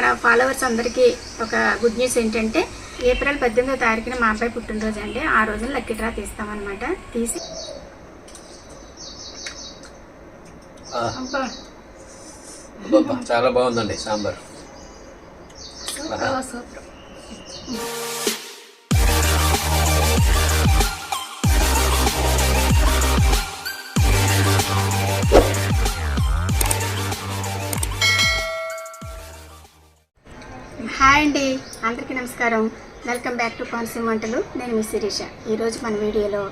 మన ఫాలోవర్స్ అందరికీ ఒక గుడ్ న్యూస్ ఏంటంటే ఏప్రిల్ పద్దెనిమిదో తారీఖున మా అబ్బాయి పుట్టినరోజు అండి ఆ రోజున లక్కీ డ్రా తీస్తామన్నమాట. తీసి చాలా బాగుందండి సాంబార్. సూపర్. అందరికీ నమస్కారం. వెల్కమ్ బ్యాక్ టు కోనసీమ వంటలు. నేను మీ శిరీష. ఈరోజు మన వీడియోలో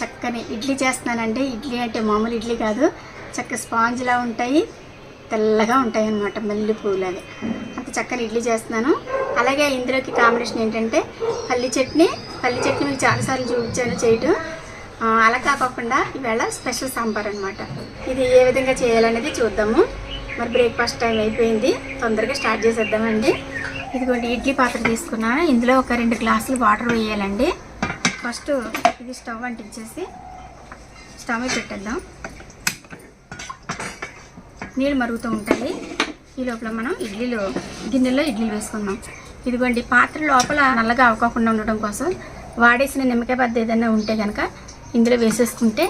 చక్కని ఇడ్లీ చేస్తున్నానండి. ఇడ్లీ అంటే మామూలు ఇడ్లీ కాదు. చక్క స్పాంజ్లా ఉంటాయి. తెల్లగా ఉంటాయి అన్నమాట మల్లె పువ్వులాగా. అంత చక్కని ఇడ్లీ చేస్తున్నాను. అలాగే ఇందులోకి కాంబినేషన్ ఏంటంటే పల్లి చట్నీ. పల్లి చట్నీ మీకు చాలాసార్లు చూపించాను చేయటం అలా కాకుండా ఈవేళ స్పెషల్ సాంబార్ అనమాట ఇది ఏ విధంగా చేయాలనేది చూద్దాము. మరి బ్రేక్ఫాస్ట్ టైం అయిపోయింది. తొందరగా స్టార్ట్ చేసేద్దామండి. ఇదిగోండి ఇడ్లీ పాత్ర తీసుకున్నాను. ఇందులో ఒక రెండు గ్లాసులు వాటర్ వేయాలండి. ఫస్ట్ ఇది స్టవ్ అంటించేసి స్టవ్ పెట్టేద్దాం. నీళ్ళు మరుగుతూ ఉంటాయి. ఈ లోపల మనం ఇడ్లీలు గిన్నెలో ఇడ్లీలు వేసుకుందాం. ఇదిగోండి పాత్ర లోపల నల్లగా అవ్వకుండా ఉండడం కోసం వాడేసిన నిమ్మకాయ పద్ద ఏదైనా ఉంటే కనుక ఇందులో వేసేసుకుంటే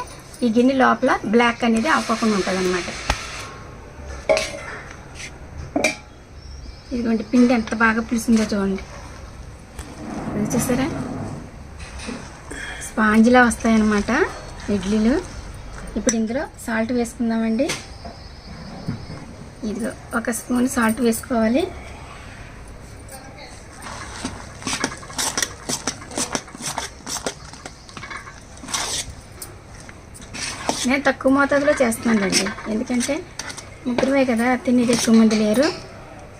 ఈ గిన్నె లోపల బ్లాక్ అనేది అవ్వకుండా ఉంటుంది ఇదిగోండి పిండి ఎంత బాగా పులిసిందో చూడండి. అది చూసారా? స్పాంజ్లా వస్తాయన్నమాట ఇడ్లీలు. ఇప్పుడు ఇందులో సాల్ట్ వేసుకుందామండి. ఇదిగో ఒక స్పూన్ సాల్ట్ వేసుకోవాలి. నేను తక్కువ మోతాదులో చేస్తున్నానండి. ఎందుకంటే ముగ్గురమే కదా తినేది ఎక్కువ మంది లేరు.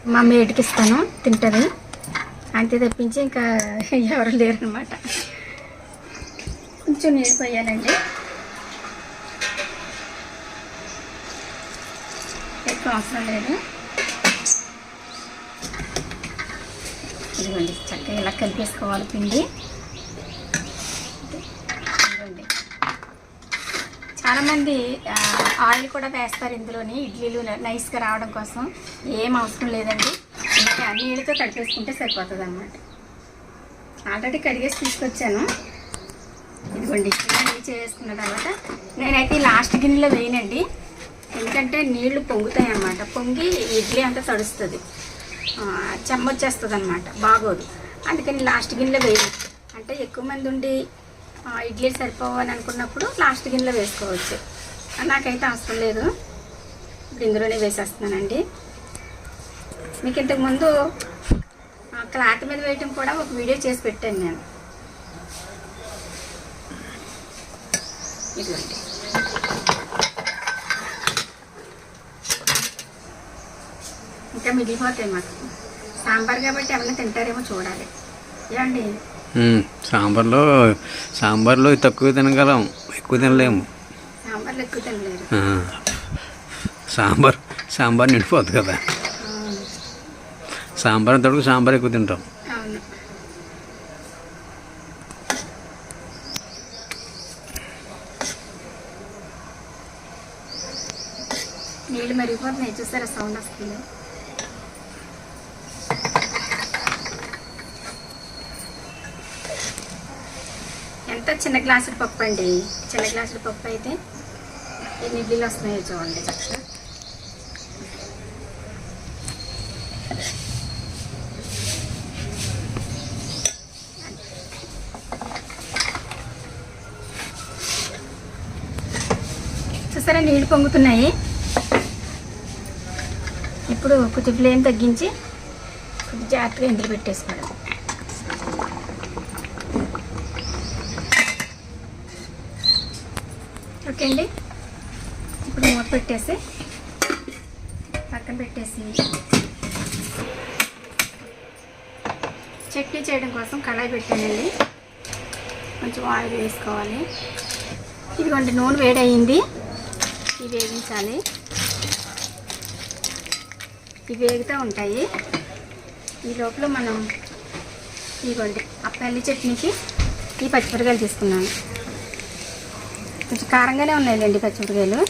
మా మేడికి ఇస్తాను తింటుంది. అంతే తప్పించి ఇంకా ఎవరు లేరు అనమాట కొంచెం నీళ్ళు పోయాలండి. ఎక్కువ అవసరం లేదు. ఇదిగోండి చక్కగా ఇలా కలిపేసుకోవాలి పిండి. ఇదిగోండి. చాలామంది ఆయిల్ కూడా వేస్తారు ఇందులోని ఇడ్లీలు నైస్గా రావడం కోసం. ఏం అవసరం లేదండి. ఇంకా నీళ్ళతో కడిపేసుకుంటే సరిపోతుంది అనమాట ఆల్రెడీ కడిగేసి తీసుకొచ్చాను. ఇదిగోండి ఇలా చేసుకున్న తర్వాత నేనైతే లాస్ట్ గిన్నెలో వేయనండి. ఎందుకంటే నీళ్ళు పొంగుతాయి అన్నమాట పొంగి ఇడ్లీ అంతా తడుస్తుంది. చెమ్మ వచ్చేస్తుంది అనమాట బాగోదు. అందుకని లాస్ట్ గిన్నెలో వేయను. అంటే ఎక్కువ మంది ఉండి ఇడ్లీ సరిపోవు అనుకున్నప్పుడు లాస్ట్ గిన్నెలో వేసుకోవచ్చు. నాకైతే అవసరం లేదు. ఇప్పుడు ఇందులోనే వేసేస్తున్నానండి. మీకు ఇంతకుముందు క్లాత్ మీద వేయటం కూడా ఒక వీడియో చేసి పెట్టాను నేను. ఇటువంటి ఇంకా మిగిలిపోతాయి మాకు. సాంబార్ కాబట్టి ఏమన్నా తింటారేమో చూడాలి. ఏమండి? సాంబార్లో సాంబార్లో తక్కువ తినగలం. ఎక్కువ తినలేము. సాంబార్లు ఎక్కువ. సాంబార్ సాంబార్ నిండిపోద్ది కదా. సాంబార్ తడుకు సాంబార్ ఎక్కువ తింటాం. నీళ్ళు మరిగిపోతున్నాయి. చూసారా సౌండ్ వస్తుంది. ఎంత చిన్న గ్లాసుల పప్పు అండి? చిన్న గ్లాసుల పప్పు అయితే ఎన్ని ఇడ్లీలు వస్తున్నాయో చూడండి చక్కగా. చూసారా నీళ్ళు పొంగుతున్నాయి. ఇప్పుడు కొంచెం ఫ్లేమ్ తగ్గించి కొంచెం జాగ్రత్తగా ఇందులో పెట్టేసుకోవడం ఓకే అండి ఇప్పుడు మూత పెట్టేసి పక్కన పెట్టేసి చట్నీ చేయడం కోసం కళాయి పెట్టానండి. కొంచెం ఆయిల్ వేసుకోవాలి. ఇదిగోండి నూనె వేడయింది. ఇవి వేగించాలి. ఇవి వేగుతూ ఉంటాయి. ఈ లోపల మనం ఇదిగోండి ఆ పల్లి చట్నీకి ఈ పచ్చిమిరకాయలు తీసుకున్నాను. కొంచెం కారంగానే ఉన్నాయిలేండి పచ్చిమిరకాయలు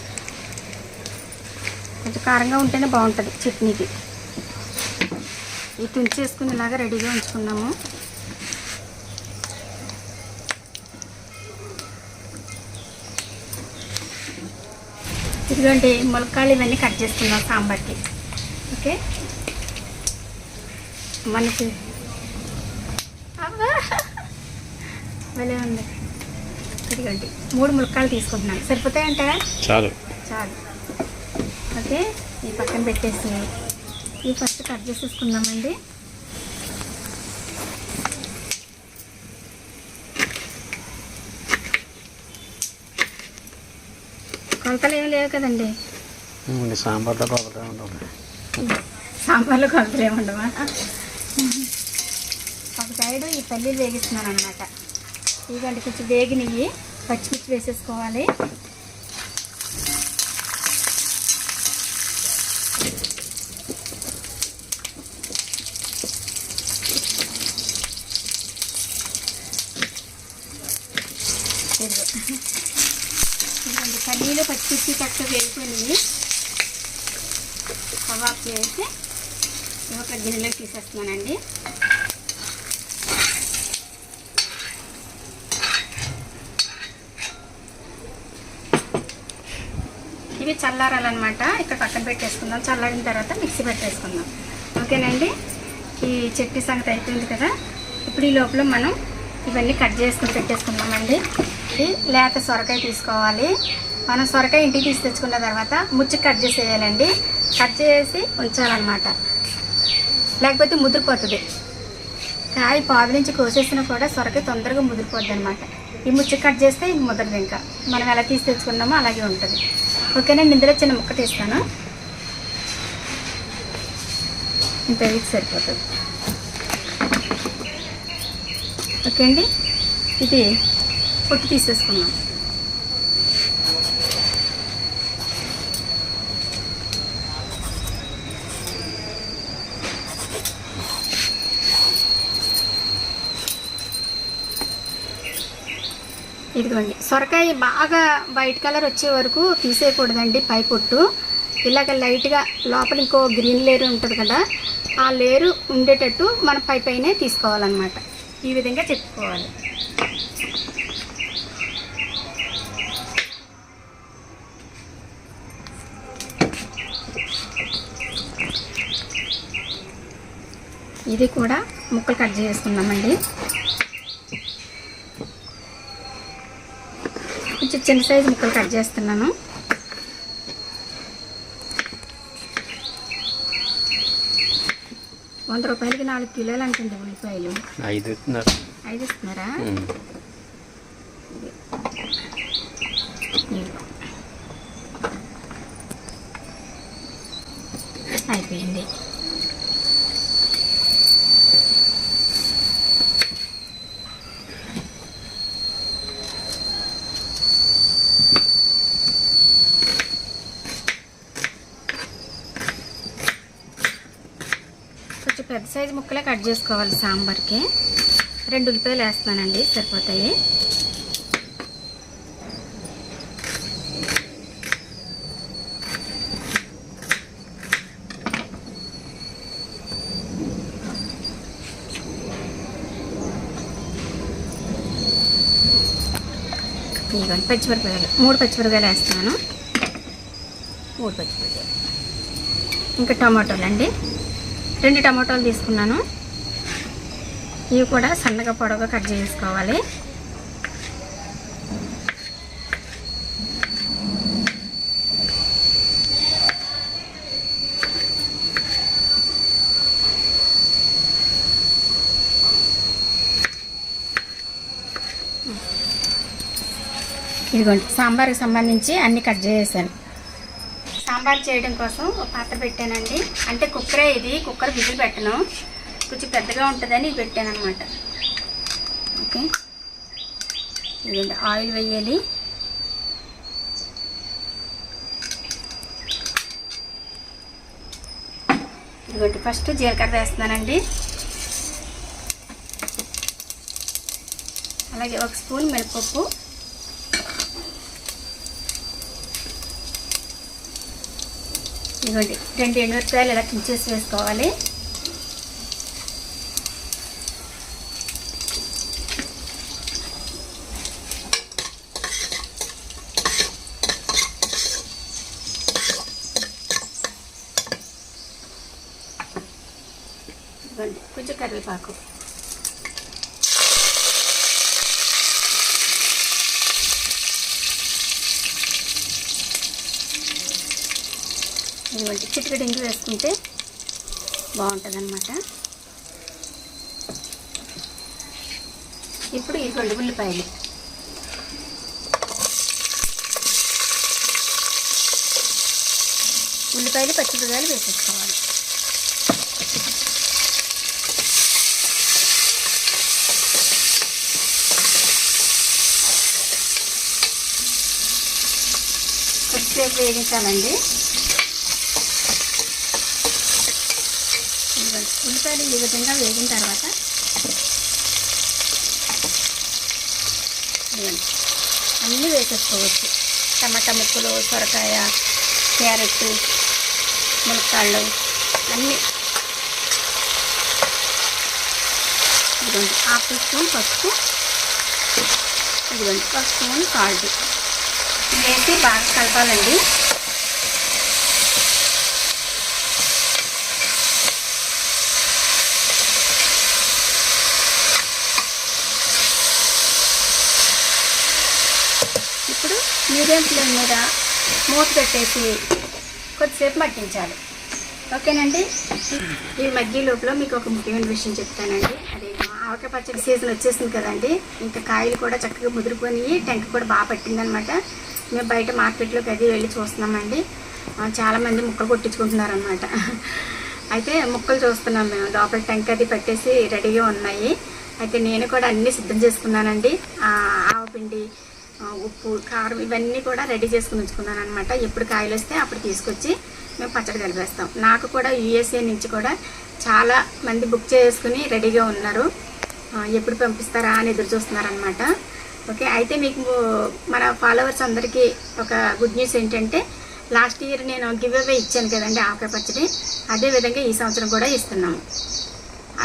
కారంగా ఉంటేనే బాగుంటుంది చట్నీకి. ఇది తుంచేసుకునేలాగా రెడీగా ఉంచుకున్నాము. ఇదిగోండి ములక్కాళ్ళు ఇవన్నీ కట్ చేసుకున్నాం సాంబార్కి. ఓకే? మనకి భలే ఉంది. ఇదిగోండి మూడు ములక్కాళ్ళు తీసుకుంటున్నాను. సరిపోతాయంటారా చాలు. చాలు. ఓకే ఈ పక్కన పెట్టేసి ఇవి ఫస్ట్ కట్ చేసేసుకుందామండి. కొలతలు ఏమి లేవు కదండి. సాంబార్లో కొబ్బరి ఉంటుంది సాంబార్లో కొలతలు ఏమి ఉండవా? ఒక సైడు ఈ పల్లీలు వేగిస్తున్నాను అనమాట ఇదిగోండి కొంచెం వేగినవి పచ్చిమిర్చి వేసేసుకోవాలి ఇదిగో. ఇదిగోండి పల్లీలు చేసుకుని చక్కగా కబాబ్ వేసి ఒక గిన్నెలోకి తీసేస్తున్నానండి. ఇవి చల్లారాలన్నమాట. ఇక్కడ పక్కన పెట్టేసుకుందాం. చల్లారిన తర్వాత మిక్సీ పెట్టేసుకుందాం. ఓకేనండి? ఈ చట్నీ సంగతి అయిపోయింది కదా? ఇప్పుడు ఈ లోపల మనం ఇవన్నీ కట్ చేసుకుని పెట్టేసుకుందామండి. లేత సొరకాయ తీసుకోవాలి. మనం సొరకాయ ఇంటికి తీసి తెచ్చుకున్న తర్వాత ముచ్చి కట్ చేసేయాలండి. కట్ చేసి ఉంచాలన్నమాట. లేకపోతే ముదిరిపోతుంది. కాయ పాదు నుంచి కోసేసినా కూడా సొరకాయ తొందరగా ముదిరిపోద్ది అనమాట ఈ ముచ్చి కట్ చేస్తే ఇది ముదరదు ఇంకా. మనం ఎలా తీసి తెచ్చుకున్నామో అలాగే ఉంటుంది. ఓకేనండి ఇందులో చిన్న ముక్క తీస్తాను. ఇంత ఇది సరిపోతుంది. ఓకే అండి? ఇది పొట్టు తీసేసుకున్నాం. ఇదిగోండి. సొరకాయ బాగా వైట్ కలర్ వచ్చే వరకు తీసేయకూడదండి పై పొట్టు. ఇలాగ లైట్గా లోపల ఇంకో గ్రీన్ లేరు ఉంటుంది కదా ఆ లేరు ఉండేటట్టు మన పై పైనే తీసుకోవాలన్నమాట. ఈ విధంగా చెప్పుకోవాలి. ఇది కూడా ముక్కలు కట్ చేసుకుందామండి చిన్న సైజు ముక్కలు కట్ చేస్తున్నాను. వంద రూపాయలకి నాలుగు కిలోలు అంటుంది ఉల్లిపాయలు. ఐదు ఐదు ఇస్తున్నారా ఉమ్. ఇదిగో. అయిపోయింది ఐదు ముక్కలే కట్ చేసుకోవాలి సాంబార్కి. రెండు ఉల్లిపాయలు వేస్తున్నానండి సరిపోతాయి. ఇదిగోండి పచ్చిమిరపకాయలు. మూడు పచ్చిమిరపకాయలు వేస్తున్నాను. మూడు పచ్చిమిరపకాయలు. ఇంకా టమాటోలు అండి రెండు టమాటోలు తీసుకున్నాను. ఇవి కూడా సన్నగా పొడవుగా కట్ చేసుకోవాలి. ఇదిగోండి సాంబార్కి సంబంధించి అన్ని కట్ చేసేసాను. సాంబార్ చేయడం కోసం ఒక పాత్ర పెట్టానండి. అంటే కుక్కరే ఇది కుక్కర్ విజిల్ పెట్టను. కొంచెం పెద్దగా ఉంటుందని పెట్టాను అనమాట ఓకే. ఇదండి ఆయిల్ వేయాలి. ఇదిగోటి ఫస్ట్ జీలకర్ర వేస్తున్నానండి. అలాగే ఒక స్పూన్ మిరపప్పు ఇదిగోండి రెండు ఎండుమిరపకాయలు ఇలా కించేసి వేసుకోవాలి. కొంచెం కరివేపాకు. ఇదిగోండి వేసుకుంటే బాగుంటుంది ఇప్పుడు ఇప్పుడు ఇదిగోండి ఉల్లిపాయలు. ఉల్లిపాయలు పచ్చిమిరకాయలు వేసేసుకోవాలి. కొద్దిసేపు వేగించాలండి ఇదిగోండి. ఉల్లిపాయలు ఈ విధంగా వేగిన తర్వాత అన్నీ వేసేసుకోవచ్చు. టమాటా ముక్కలు సొరకాయ క్యారెట్ మునక్కాళ్ళు అన్నీ. ఇదిగోండి హాఫ్ టీ స్పూన్ పసుపు. ఇదిగోండి ఒక స్పూన్ సాల్ట్ వేసి బాగా కలపాలండి ఇప్పుడు మీడియం ఫ్లేమ్ మీద మూత పెట్టేసి కొద్దిసేపు మగ్గించాలి. ఓకేనండి? ఈ మగ్గి లోపల మీకు ఒక ముఖ్యమైన విషయం చెప్తానండి. అది ఆవకాయ పచ్చడి సీజన్ వచ్చేసింది కదండి. ఇంకా కాయలు కూడా చక్కగా ముదిరిపోయి టెంక కూడా బాగా పట్టిందనమాట. మేము బయట మార్కెట్లోకి అది వెళ్ళి చూస్తున్నామండి. చాలామంది ముక్కలు కొట్టించుకుంటున్నారనమాట. అయితే ముక్కలు చూస్తున్నాం మేము. లోపల టెంక అది పెట్టేసి రెడీగా ఉన్నాయి. అయితే నేను కూడా అన్నీ సిద్ధం చేసుకున్నానండి. ఆవపిండి ఉప్పు కారం ఇవన్నీ కూడా రెడీ చేసుకుని ఉంచుకున్నాను అనమాట ఎప్పుడు కాయలు వస్తే అప్పుడు తీసుకొచ్చి మేము పచ్చడి కలిపేస్తాం. నాకు కూడా యూఎస్ఏ నుంచి కూడా చాలా మంది బుక్ చేసుకుని రెడీగా ఉన్నారు. ఎప్పుడు పంపిస్తారా అని ఎదురు చూస్తున్నారనమాట ఓకే అయితే మీకు మన ఫాలోవర్స్ అందరికీ ఒక గుడ్ న్యూస్ ఏంటంటే లాస్ట్ ఇయర్ నేను గివ్ అవే ఇచ్చాను కదండి ఆవకాయ పచ్చడి. అదే విధంగా ఈ సంవత్సరం కూడా ఇస్తున్నాము.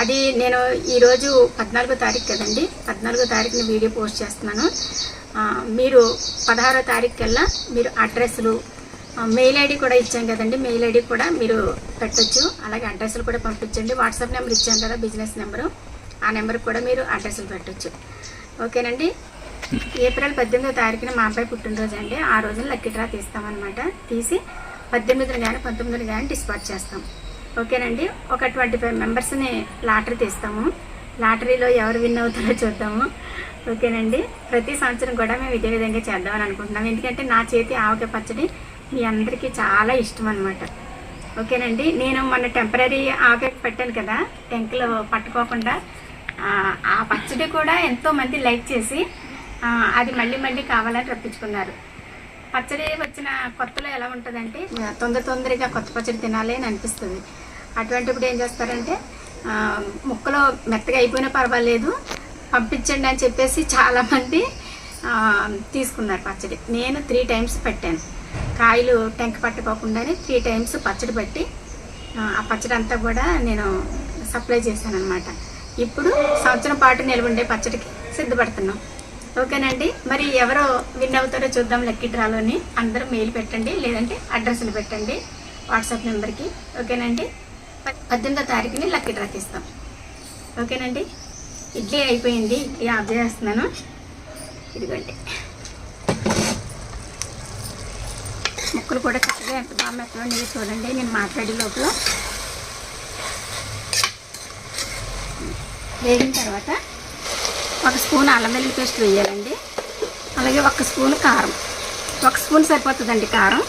అది నేను ఈరోజు పద్నాలుగో తారీఖు కదండి పద్నాలుగో తారీఖున వీడియో పోస్ట్ చేస్తున్నాను. మీరు పదహారో తారీఖు కల్లా మీరు అడ్రస్లు మెయిల్ ఐడి కూడా ఇచ్చాం కదండి మెయిల్ ఐడి కూడా మీరు పెట్టచ్చు. అలాగే అడ్రస్లు కూడా పంపించండి. వాట్సాప్ నెంబర్ ఇచ్చాం కదా బిజినెస్ నెంబరు. ఆ నెంబర్కి కూడా మీరు అడ్రస్లు పెట్టొచ్చు. ఓకేనండి? ఏప్రిల్ పద్దెనిమిదో తారీఖున మా అబ్బాయి పుట్టినరోజు అండి. ఆ రోజున లక్కీ డ్రా తీస్తామన్నమాట. తీసి పద్దెనిమిదిని కానీ పంతొమ్మిదిని కానీ డిస్పాచ్ చేస్తాం. ఓకేనండి? ఒక ట్వంటీ ఫైవ్ మెంబర్స్ని లాటరీ తీస్తాము. లాటరీలో ఎవరు విన్ అవుతారో చూద్దాము. ఓకేనండి. ప్రతి సంవత్సరం కూడా మేము ఇదే విధంగా చేద్దామని అనుకుంటున్నాం. ఎందుకంటే నా చేతి ఆవకాయ పచ్చడి మీ అందరికీ చాలా ఇష్టం అనమాట ఓకేనండి. నేను మొన్న టెంపరీ ఆవకాయ పెట్టాను కదా టెంకులో పట్టుకోకుండా ఆ, పచ్చడి కూడా ఎంతోమంది లైక్ చేసి అది మళ్ళీ మళ్ళీ కావాలని రప్పించుకున్నారు. పచ్చడి వచ్చిన కొత్తలో ఎలా ఉంటుందంటే తొందర తొందరగా కొత్త పచ్చడి తినాలి అని అనిపిస్తుంది. అటువంటిప్పుడు ఏం చేస్తారంటే ముక్కలో ముక్కలు మెత్తగా అయిపోయినా పర్వాలేదు పంపించండి అని చెప్పేసి చాలామంది తీసుకున్నారు పచ్చడి. నేను త్రీ టైమ్స్ పెట్టాను. కాయలు టెంక పట్టుకోకుండానే త్రీ టైమ్స్ పచ్చడి పెట్టి ఆ, పచ్చడి అంతా కూడా నేను సప్లై చేశాను అనమాట ఇప్పుడు సంవత్సరం పాటు నిల్వ ఉండే పచ్చడికి సిద్ధపడుతున్నాం. ఓకేనండి? మరి ఎవరో విన్ అవుతారో చూద్దాం లక్కీ డ్రాలోని. అందరూ మెయిల్ పెట్టండి లేదంటే అడ్రస్లు పెట్టండి వాట్సాప్ నెంబర్కి. ఓకేనండి? పద్దెనిమిదో తారీఖుని లక్కీ డ్రా తీస్తాం. ఓకేనండి? ఇడ్లీ అయిపోయింది. ఇడ్లీ ఆఫ్ చేస్తున్నాను. ఇదిగోండి. ముక్కలు కూడా చక్కగా ఎంత బాగా మెత్తగా చూడండి. నేను మాట్లాడే లోపల. వేగిన తర్వాత ఒక స్పూన్ అల్లం వెల్లుల్లి పేస్ట్ వేయాలండి. అలాగే ఒక స్పూన్ కారం. ఒక స్పూన్ సరిపోతుందండి కారం.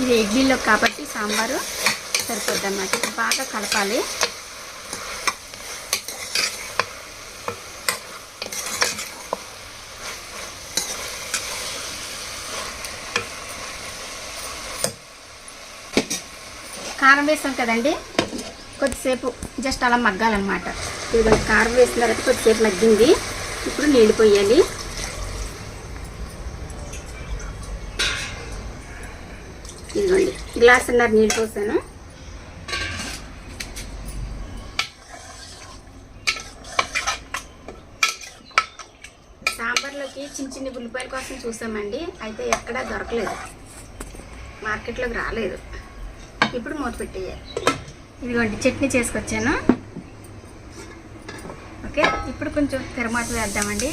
ఇది ఇడ్లీలో కాబట్టి సాంబారు సరిపోద్ది అన్నమాట బాగా కలపాలి. కారం వేసాం కదండి. కొద్దిసేపు జస్ట్ అలా మగ్గాలన్నమాట. ఇదిగోండి కారం వేసిన తర్వాత కొద్దిసేపు మగ్గింది. ఇప్పుడు నీళ్ళు పోయాలి. ఇదిగోండి గ్లాసున్నర నీళ్ళు పోసాను. సాంబార్లోకి చిన్న చిన్న ఉల్లిపాయల కోసం చూసామండి. అయితే ఎక్కడా దొరకలేదు. మార్కెట్లోకి రాలేదు. ఇప్పుడు మూత పెట్టేయాలి ఇదిగోండి చట్నీ చేసుకొచ్చాను. ఓకే ఇప్పుడు కొంచెం తిరమాత వేద్దామండి.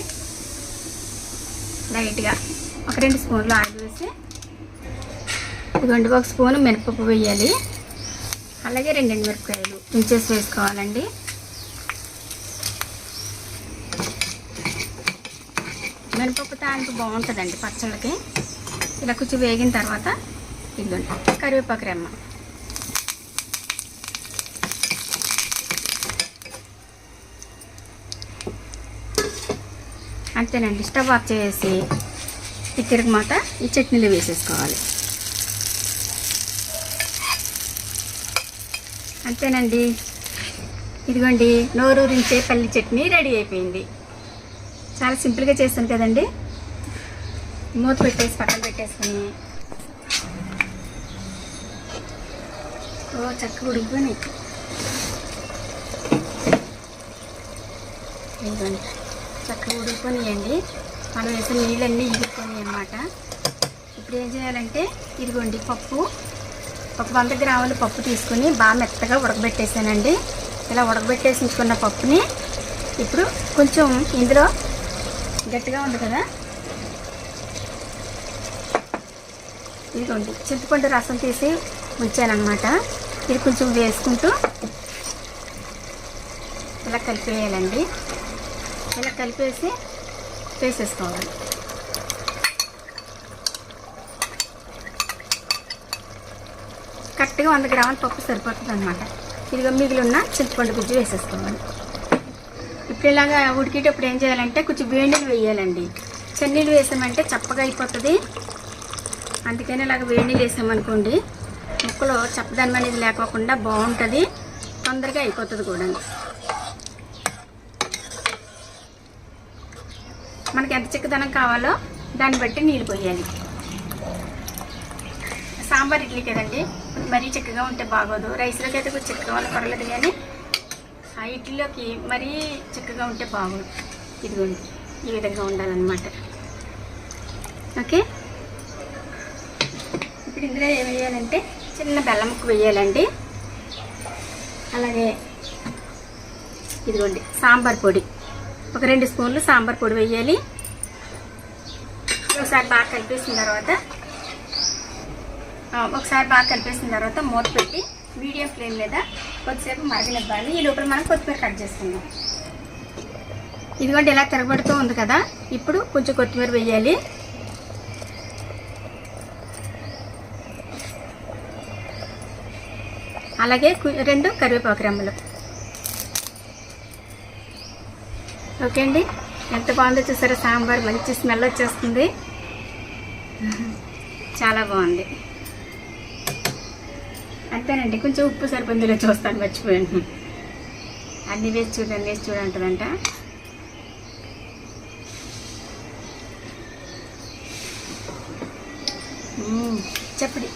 లైట్గా ఒక రెండు స్పూన్లు ఆయిల్ వేసి ఇదిగోండి ఒక స్పూన్ మినపప్పు వేయాలి. అలాగే రెండు మిరపకాయలు ఇంచేసి వేసుకోవాలండి. మినపప్పు తాలింపు బాగుంటుందండి పచ్చళ్ళకి. ఇలా కొంచెం వేగిన తర్వాత ఇదిగోండి కరివేపాకు రెమ్మ. అంతేనండి స్టవ్ ఆఫ్ చేసి ఈ తిరగమాత ఈ చట్నీలో వేసేసుకోవాలి. అంతేనండి. ఇదిగోండి నోరూరించే పల్లి చట్నీ రెడీ అయిపోయింది. చాలా సింపుల్గా చేస్తాను కదండి. మూత పెట్టేసి పక్కన పెట్టేసుకుని. ఓ చక్కగా ఉడికిపోయినాయి. ఇదిగోండి. చక్కగా ఉడుకునియండి మనం వేసిన నీళ్ళన్నీ ఇగిపోయినాయి అనమాట ఇప్పుడు ఏం చేయాలంటే ఇదిగోండి పప్పు. ఒక వంద గ్రాముల పప్పు తీసుకుని బాగా మెత్తగా ఉడకబెట్టేసానండి. ఇలా ఉడకబెట్టేసి ఉంచుకున్న పప్పుని ఇప్పుడు కొంచెం ఇందులో గట్టిగా ఉంది కదా. ఇదిగోండి చింతపండు రసం తీసి ఉంచానమాట ఇది కొంచెం వేసుకుంటూ ఇలా కలిపేయాలండి. ఇలా కలిపేసి వేసేసుకోవాలి. కరెక్ట్గా వంద గ్రాముల పప్పు సరిపోతుంది అనమాట ఇదిగో మిగిలిన చింతపండు గుజ్జు వేసేసుకోవాలి. ఇప్పుడు ఇలాగా ఉడికేటప్పుడు ఏం చేయాలంటే కొంచెం వేడినీళ్ళు వేయాలండి. చెన్నీళ్ళు వేసామంటే చప్పగా అయిపోతుంది. అందుకని ఇలాగ వేడినీళ్ళు వేసామనుకోండి ముక్కలో చప్పదనం అనేది లేకోకుండా బాగుంటుంది. తొందరగా అయిపోతుంది కూడా మనకి ఎంత చిక్కదనం కావాలో దాన్ని బట్టి నీళ్ళు పోయాలి. సాంబార్ ఇడ్లీ కదండి మరీ చిక్కగా ఉంటే బాగోదు. రైస్లోకి అయితే కొంచెం చిక్కగా ఉన్న పర్లేదు కానీ ఆ ఇడ్లీలోకి మరీ చిక్కగా ఉంటే బాగోదు. ఇదిగోండి ఈ విధంగా ఉండాలన్నమాట. ఓకే? ఇప్పుడు ఇందులో ఏం వేయాలంటే చిన్న బెల్లం ముక్క వేయాలండి. అలాగే ఇదిగోండి సాంబార్ పొడి. ఒక రెండు స్పూన్లు సాంబార్ పొడి వేయాలి. ఒకసారి బాగా కలిపేసిన తర్వాత ఒకసారి బాగా కలిపేసిన తర్వాత మూత పెట్టి మీడియం ఫ్లేమ్ మీద కొద్దిసేపు మరగనివ్వాలి. ఈ లోపల మనం కొత్తిమీర కట్ చేసుకుందాం. ఇదిగోండి ఇలా తిరగబడుతూ ఉంది కదా. ఇప్పుడు కొంచెం కొత్తిమీర వేయాలి. అలాగే రెండు కరివేపాకు రెమ్మలు. ఓకే అండి? ఎంత బాగుందో చూసారా? సాంబార్ మంచి స్మెల్ వచ్చేస్తుంది. చాలా బాగుంది. అంతేనండి కొంచెం ఉప్పు సరిపందిలో చూస్తాను మర్చిపోయాను. అన్ని వేసి చూడండి అన్ని వేసి చూడంటుందంట మ్మ్, చెప్పడి.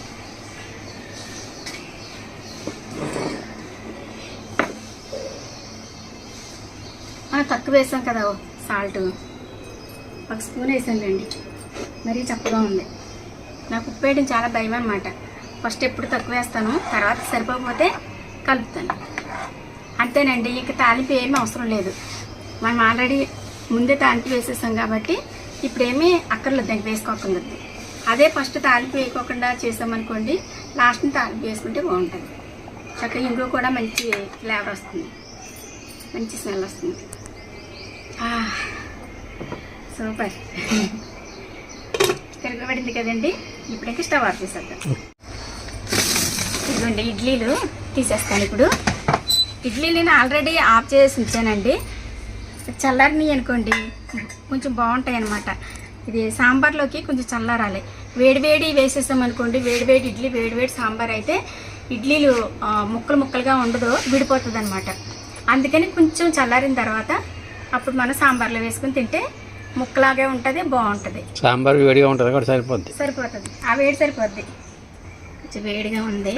మనం తక్కువ వేసాం కదా సాల్ట్. ఒక స్పూన్ వేసానులేండి. మరీ చక్కగా ఉంది. నాకు ఉప్పు వేయడం చాలా భయం అనమాట ఫస్ట్ ఎప్పుడు తక్కువ వేస్తాను తర్వాత సరిపోకపోతే కలుపుతాను. అంతేనండి ఇక తాలింపు ఏమీ అవసరం లేదు. మనం ఆల్రెడీ ముందే తాలింపు వేసేసాం కాబట్టి ఇప్పుడేమీ అక్కర్లేదు దానికి వేసుకోకుండా. అదే ఫస్ట్ తాలింపు వేయకోకుండా చేసామనుకోండి లాస్ట్ని తాలింపు వేసుకుంటే బాగుంటుంది. చక్కగా ఇంకో కూడా మంచి ఫ్లేవర్ వస్తుంది. మంచి స్మెల్ వస్తుంది. సూపర్. తిరగబడింది కదండి? ఇప్పుడైతే స్టవ్ ఆఫ్ చేసేద్దాం ఇదిగోండి ఇడ్లీలు తీసేస్తాను ఇప్పుడు. ఇడ్లీ నేను ఆల్రెడీ ఆఫ్ చేసి ఉంచానండి. చల్లారిని అనుకోండి కొంచెం బాగుంటాయి అన్నమాట ఇది సాంబార్లోకి కొంచెం చల్లారాలి. వేడి వేడి వేసేసాం అనుకోండి వేడి వేడి ఇడ్లీ వేడి వేడి సాంబార్ అయితే ఇడ్లీలు ముక్కలు ముక్కలుగా ఉండదు విడిపోతుంది అనమాట అందుకని కొంచెం చల్లారిన తర్వాత అప్పుడు మనం సాంబార్లో వేసుకుని తింటే ముక్కలాగే ఉంటుంది బాగుంటుంది. సాంబార్ వేడిగా ఉంటుంది కూడా సరిపోద్ది. సరిపోతుంది. ఆ వేడి సరిపోద్ది. కొంచెం వేడిగా ఉంది.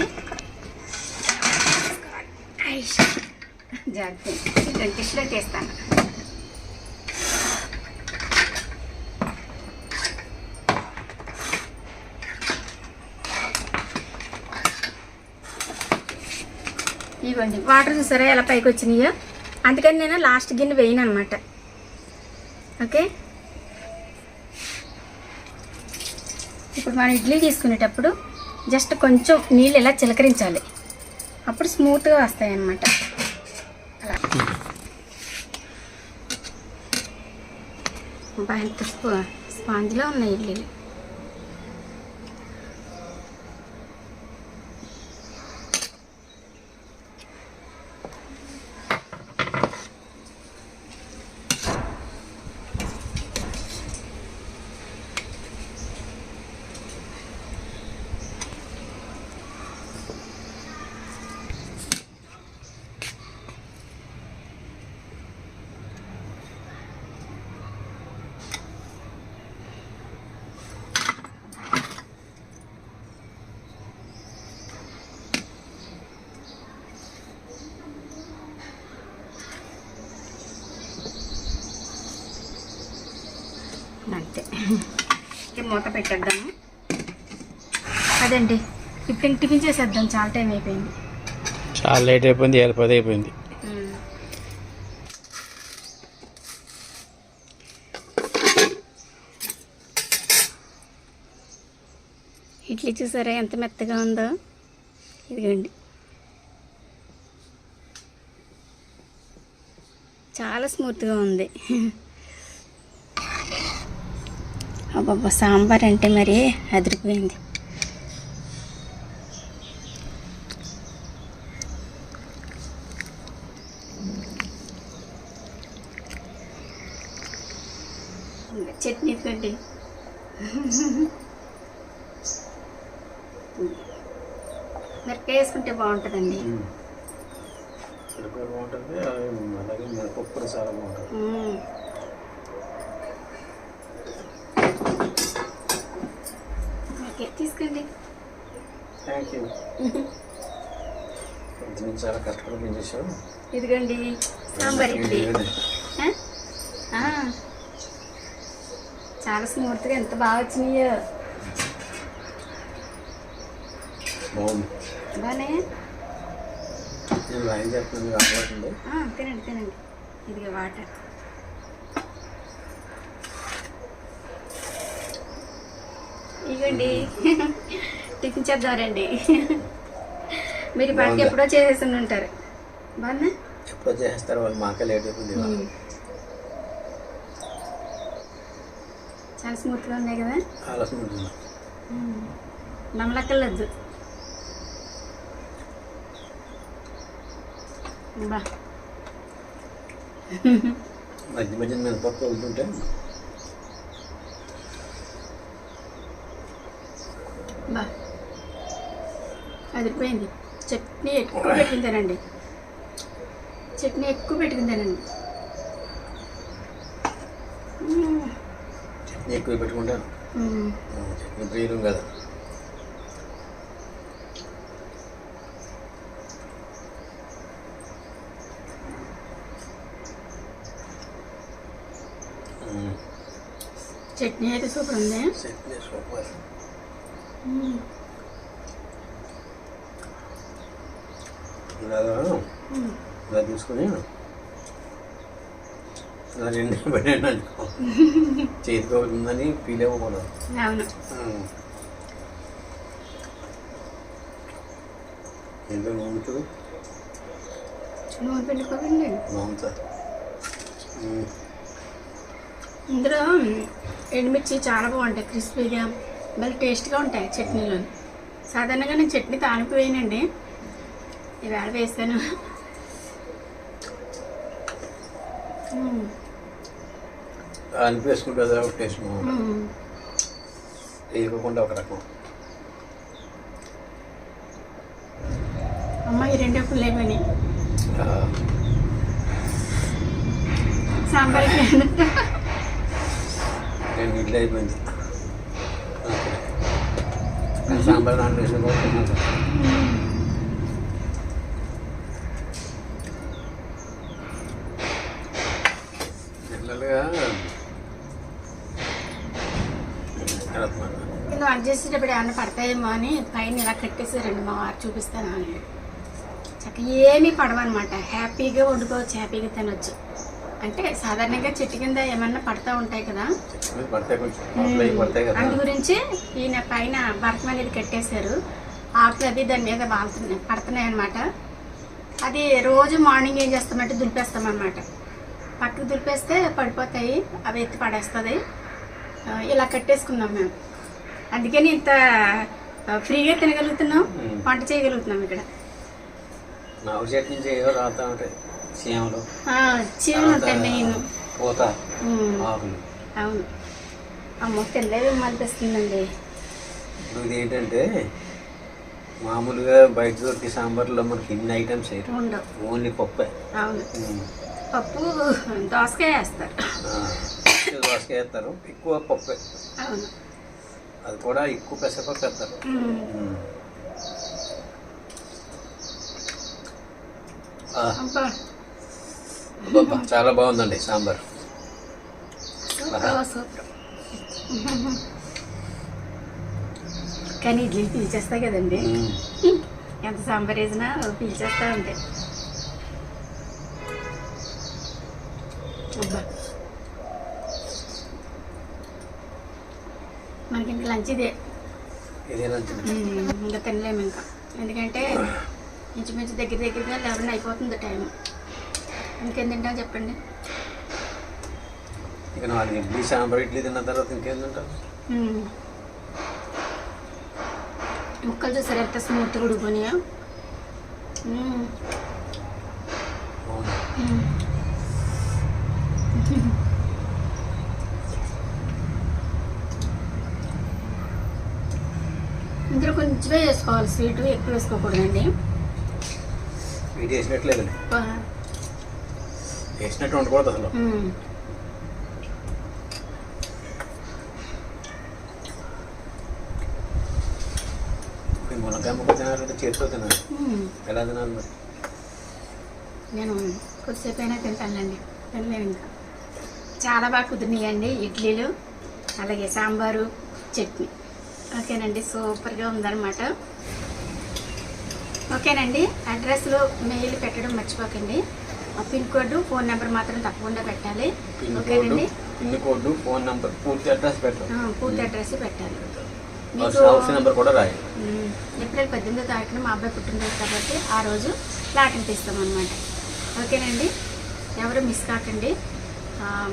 జాగ్రత్త. డిష్లో చేస్తాను. ఇవ్వండి వాటర్ చూసారా ఎలా పైకి వచ్చినాయో? అందుకని నేను లాస్ట్ గిన్నె వేయను అనమాట ఓకే? ఇప్పుడు మనం ఇడ్లీ తీసుకునేటప్పుడు జస్ట్ కొంచెం నీళ్ళు ఇలా చిలకరించాలి. అప్పుడు స్మూత్గా వస్తాయి అన్నమాట అలా బాగా స్పాంజ్లో ఉన్నాయి ఇడ్లీలు అంతే ఇక మూత పెట్టేద్దాము. అదండి. ఇప్పుడు ఇంక టిఫిన్ చేసేద్దాం. చాలా టైం అయిపోయింది. చాలా లేట్ అయిపోయింది. పది అయిపోయింది. ఇడ్లీ చూసారా? ఎంత మెత్తగా ఉందో. ఇదిగోండి. చాలా స్మూత్గా ఉంది. అబ్బబ్బా సాంబార్ అంటే మరి అదిరిపోయింది. చట్నీ తోటి మిరపకాయ వేసుకుంటే బాగుంటుందండి. బాగుంటుంది అలాగే మినపప్పు చాలా బాగుంటుంది. ఇదిగోండి సాంబార్ ఇడ్లీ. ఆ? ఆ. చాలా స్మూత్గా ఎంత బాగా వచ్చినాయో. ఆ, తినండి తినండి. ఇదిగో వాటర్. ఇవ్వండి టిఫిన్ చేద్దారండి మీరు పనికి? ఎప్పుడో చేసేసి ఉంటారు. బాగున్నా ఎప్పుడో చేస్తారు వాళ్ళు మాకే లేట్ అయిపోయింది. చాలా స్మూత్గా ఉన్నాయి కదా? ఆలస్యం ఉంటుంది నమ్మలక్కర్లేదు బా. మధ్య మధ్య మినపప్పు వెళ్తుంటే బా అదిరిపోయింది. చట్నీ ఎక్కువ పెట్టుకుంటానండి చట్నీ ఎక్కువ పెట్టుకుంటానండి. చట్నీ ఎక్కువ పెట్టుకుంటాను చట్నీ ప్రియులం కదా. చట్నీ అయితే సూపర్ ఉంది. చట్నీ సూపర్ మ్మ్. ఇలాగా మ్మ్. ఇలా తీసుకొని ఇలా రెండు పెట్టండి అనుకో. చేతికి అవుతుందని ఫీల్ అవును. మ్మ్. ఏంటో నూనె పిండుకోకండి నూనెతో. ఇందులో ఎండుమిర్చి చాలా బాగుంటాయి క్రిస్పీగా మళ్ళీ టేస్ట్గా ఉంటాయి చట్నీలో. సాధారణంగా నేను చట్నీ తాలింపు ఈవేళ వేసాను. అనిపేసుకుంటే ఒక టేస్ట్ బాగుంటుంది. మ్మ్. వేయకుండా ఒక రకం. అమ్మ ఈ రెండే అయిపోయినాయి ఆ, సాంబార్కి రెండు ఇడ్లీ అయిపోయింది. సాంబార్ నాన్ వేసిన కూడా తిన్నాను. జనరల్గా కలుపుతున్నాను. కింద వంట చేసేటప్పుడు ఏమన్నా పడతాయేమో అని పైన ఇలా కట్టేసారండి మా వారు చూపిస్తాను అని అసలు ఏమీ పడవన్నమాట. హ్యాపీగా వండుకోవచ్చు హ్యాపీగా తినొచ్చు. అంటే సాధారణంగా చెట్టు కింద ఏమన్నా పడతా ఉంటాయి కదా. అందు గురించి ఈయన పైన భరతం అనేది కట్టేశారు. ఆకులు అది దాని మీద వాళ్తున్నాయి పడుతున్నాయి అనమాట అది రోజు మార్నింగ్ ఏం చేస్తామంటే దులిపేస్తాం అనమాట పక్కకు దులిపేస్తే పడిపోతాయి అవి ఎత్తి పడేస్తుంది. ఇలా కట్టేసుకున్నాం మేము. అందుకని ఇంత ఫ్రీగా తినగలుగుతున్నాం. వంట చేయగలుగుతున్నాం ఇక్కడ. చెట్టు నుంచి రాతా ఉంటాయి సీమలు ఆ, చీమలు ఉంటాయి మెయిన్ పూత. ఆకులు అవును. అమ్మో తెల్లవి మలిపిస్తుందండి ఇప్పుడు ఇది ఏంటంటే మామూలుగా బయట దొరికే సాంబార్లో మనకి ఇన్ని ఐటమ్స్ ఉండవు. ఓన్లీ పప్పే. అవును. పప్పు దోసకాయ వేస్తారు. దోసకాయ వేస్తారు ఎక్కువ పప్పే. అవును. అది కూడా ఎక్కువ పెసరపప్పు అబ్బబ్బా, చాలా బాగుందండి సాంబార్. కానీ ఇడ్లీ పీల్చేస్తాయి కదండి. ఎంత సాంబార్ వేసినా పీల్చేస్తా ఉంటాయి అబ్బా. మనకి ఇంకా లంచ్ ఇదే. ఇంకా తినలేము ఇంకా. ఎందుకంటే ఇంచుమించు దగ్గర దగ్గరగా లెవెన్ అయిపోతుంది టైం ఇంకేం తింటాం చెప్పండి? ఇక నాలుగు ఇడ్లీ సాంబార్ ఇడ్లీ తిన్న తర్వాత ఇంకేం. ముక్కలు చూసారు? ఎంత స్మూత్గా ఉడిపోయినాయో ఇందులో కొంచెమే వేసుకోవాలి. స్వీట్ ఎక్కువ వేసుకోకూడదండి. వేసినట్లేదు వేసినట్టు ఉండకూడదు అసలు. మ్మ్. ఈ మునక్కాయ ముక్క తినాలంటే చేతితో తినాలి. మ్మ్. ఎలా తినాలి మరి? నేను కొద్దిసేపు అయినా తింటానండి తినలేము ఇంకా. చాలా బాగా కుదిరినాయండి ఇడ్లీలు అలాగే సాంబారు చట్నీ. ఓకేనండి సూపర్గా ఉందన్నమాట. ఓకేనండి అడ్రస్లో మెయిల్ పెట్టడం మర్చిపోకండి. పిన్ కోడ్ ఫోన్ నెంబర్ మాత్రం తప్పకుండా పెట్టాలి. ఓకేనండి? పిన్ కోడ్ ఫోన్ నంబర్ పూర్తి అడ్రస్ పెట్టాలి పూర్తి అడ్రస్ పెట్టాలి. ఏప్రిల్ పద్దెనిమిదో తారీఖున మా అబ్బాయి పుట్టినరోజు కాబట్టి ఆ రోజు ఫ్లాట్ని తీస్తాం అనమాట ఓకేనండి? ఎవరు మిస్ కాకండి.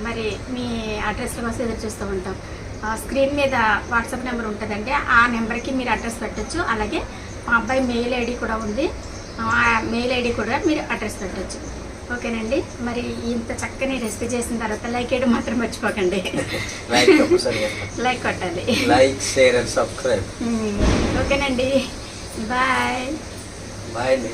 మరి మీ అడ్రస్ల కోసం ఎదురు చూస్తూ ఉంటాం. స్క్రీన్ మీద వాట్సాప్ నెంబర్ ఉంటుందండి. ఆ నెంబర్కి మీరు అడ్రస్ పెట్టొచ్చు. అలాగే మా అబ్బాయి మెయిల్ ఐడి కూడా ఉంది. ఆ మెయిల్ ఐడి కూడా మీరు అడ్రస్ పెట్టొచ్చు. ఓకేనండి? మరి ఇంత చక్కని రెసిపీ చేసిన తర్వాత లైక్ చేయడం మాత్రం మర్చిపోకండి. లైక్ కొట్టాలి. Like share and subscribe. ఓకేనండి. బాయ్. బాయ్ అండి.